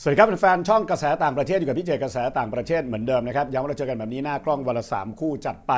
สวัสดีครับแฟนช่องกระแสต่างประเทศอยู่กับพี่เจกระแสต่างประเทศเหมือนเดิมนะครับย้ำว่าเราเจอกันแบบนี้หน้ากล้องวันละสามคู่จัดไป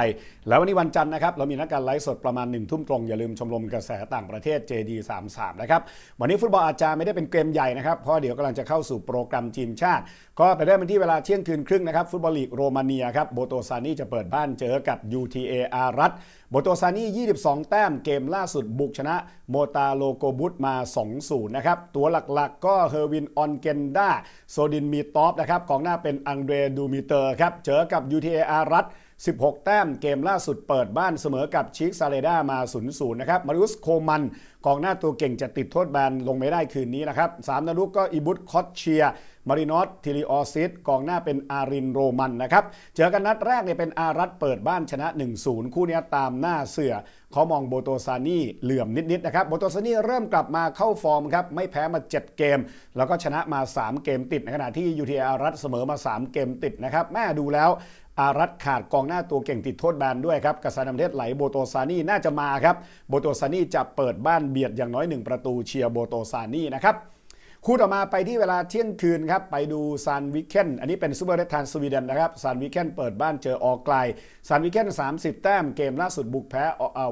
แล้ววันนี้วันจันทร์นะครับเรามีนัดการไลฟ์สดประมาณ1นึ่ทุ่มตรงอย่าลืมชมรมกระแสต่างประเทศ JD 33 นะครับวันนี้ฟุตบอลอาจจะไม่ได้เป็นเกมใหญ่นะครับเพราะเดี๋ยวกำลังจะเข้าสู่โปรแกรมทีมชาติ ก็ไปได้เป็นที่เวลาเที่ยงคืนครึ่งนะครับฟุตบอลลีกโรมาเนียครับโบโตซานีจะเปิดบ้านเจอกับ UTA อารัตโบโตซานี22 แต้มเกมล่าสุดบุกชนะโมตาโลโกบุตมา 2-0 นะครับตัวหลักๆ ก็เฮอร์วินออนเกนดาโซดินมีท็อปนะครับกองหน้าเป็นอังเดรดูมิเตอร์ครับเจอกับ UTA อารัต 16 แต้มเกมล่าสุดเปิดบ้านเสมอกับชิคซาเลดามา 0-0 นะครับมาริอุสโคมันกองหน้าตัวเก่งจะติดโทษแบนลงไม่ได้คืนนี้นะครับสามนารุกก็อีบุตคอตเชียมารินอสทิลิออซิสกองหน้าเป็นอารินโรมันนะครับ เจอกันนัดแรกเนี่ยเป็นอารัตเปิดบ้านชนะ 1-0 คู่นี้ตามหน้าเสือเขามองโบโตซานี่เหลื่อมนิดๆนะครับโบโตซานี่เริ่มกลับมาเข้าฟอร์มครับ ไม่แพ้มา 7 เกม แล้วก็ชนะมา 3 เกมติด ในขณะที่ยูทีอารัตเสมอมา 3 เกมติดนะครับแม่ดูแล้ว อารัตขาดกองหน้าตัวเก่งติดโทษแบนด้วยครับกษัตริย์ประเทศไหลโบโตซานี่น่าจะมาครับโบโตซานี่จะเปิดบ้านเบียดอย่างน้อย 1 ประตูเชียร์โบโตซานี่นะครับคู่ต่อมาไปที่เวลาเที่ยงคืนครับไปดูซานวิกเคนอันนี้เป็นซูเปอร์เรดทานสวีเดนนะครับซานวิกเคนเปิดบ้านเจอออกไกลซานวิกเคน30 แต้มเกมล่าสุดบุกแพ้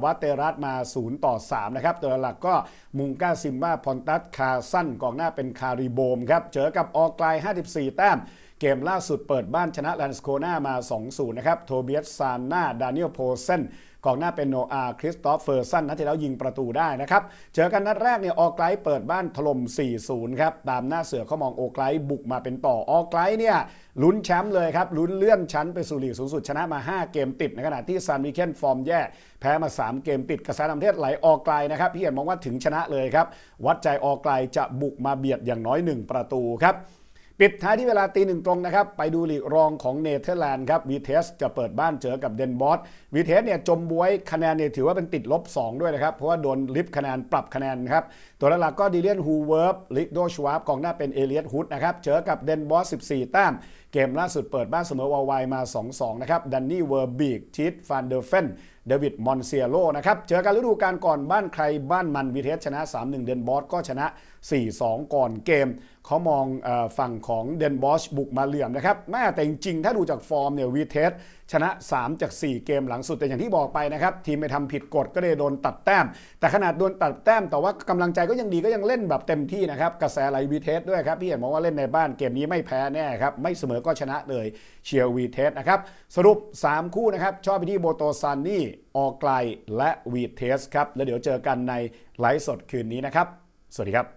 วัตเตรัสมา 0 ต่อ 3 นะครับ ตัวหลักก็มุงกาซิมบ้าพอนตัสคาสั้นกองหน้าเป็นคาริโบมครับ เจอกับออกไกล54 แต้ม เกมล่าสุดเปิดบ้านชนะแลนสโคนามา 2-0 นะครับ โทเบียสซานนาดานิเอลโพเซนกองหน้าเป็นโนอาคริสตอฟเฟอร์สันนัดที่แล้วยิงประตูได้นะครับ เจอกันนัดแรกเนี่ยออกไกลเปิดบ้านถล่ม 4-0 ครับ ตามหน้าเสือเขามองโอไกลบุกมาเป็นต่อออกไกลเนี่ยลุ้นแชมป์เลยครับ ลุ้นเลื่อนชั้นไปสู่ลีกสูงสุดชนะมา 5 เกมติดในขณะที่ซานวิเคนฟอร์มแย่แพ้มา 3 เกมติดกระแสนำเทศไหลออกไกลนะครับพี่เห็นมองว่าถึงชนะเลยครับวัดใจออกไกลจะบุกมาเบียดอย่างน้อย 1 ประตูครับ ปิดท้ายที่เวลาตีหนึ่งตรงนะครับ ไปดูลีกรองของเนเธอร์แลนด์ครับวีเทสจะเปิดบ้านเจอกับเดนบอสวีเทสเนี่ยจมบวยคะแนนเนี่ยถือว่าเป็นติดลบ 2 ด้วยนะครับ เพราะว่าโดนลิฟคะแนนปรับคะแนนครับ ตัวหลักๆก็ดีเลียนฮูเวิร์บลิกโดชวาร์บกองหน้าเป็นเอเลียตฮุดนะครับ เจอกับเดนบอส 14 แต้มเกมล่าสุดเปิดบ้านเสมอวาวายมา 2-2 นะครับ ดันนี่เวอร์บีกทิตฟานเดอร์เฟนเดวิดมอนเซียโลนะครับ เจอกันฤดูกาลก่อนบ้านใครบ้านมันวีเทสชนะ 3-1 เดนบอสก็ชนะ 4-2 ก่อนเกม เขามองฝั่งของเดนบอสบุกมาเหลื่อมนะครับแม่แต่จริงๆ ถ้าดูจากฟอร์มเนี่ยวีเทสชนะ 3 จาก 4 เกมหลังสุด แต่อย่างที่บอกไปนะครับ ทีมไปทำผิดกฎก็เลยโดนตัดแต้ม แต่ขนาดโดนตัดแต้ม แต่ว่ากำลังใจก็ยังดีก็ยังเล่นแบบเต็มที่นะครับกระแสไหลวีเทสด้วยครับพี่เห็นมองว่าเล่นในบ้านเกมนี้ไม่แพ้แน่ครับไม่เสมอก็ชนะเลยเชียร์วีเทสนะครับสรุป 3 คู่นะครับชอบไปที่โบโตซันนี่ออกไกลและวีเทสครับแล้วเดี๋ยวเจอกันในไลฟ์สดคืนนี้นะครับ สวัสดีครับ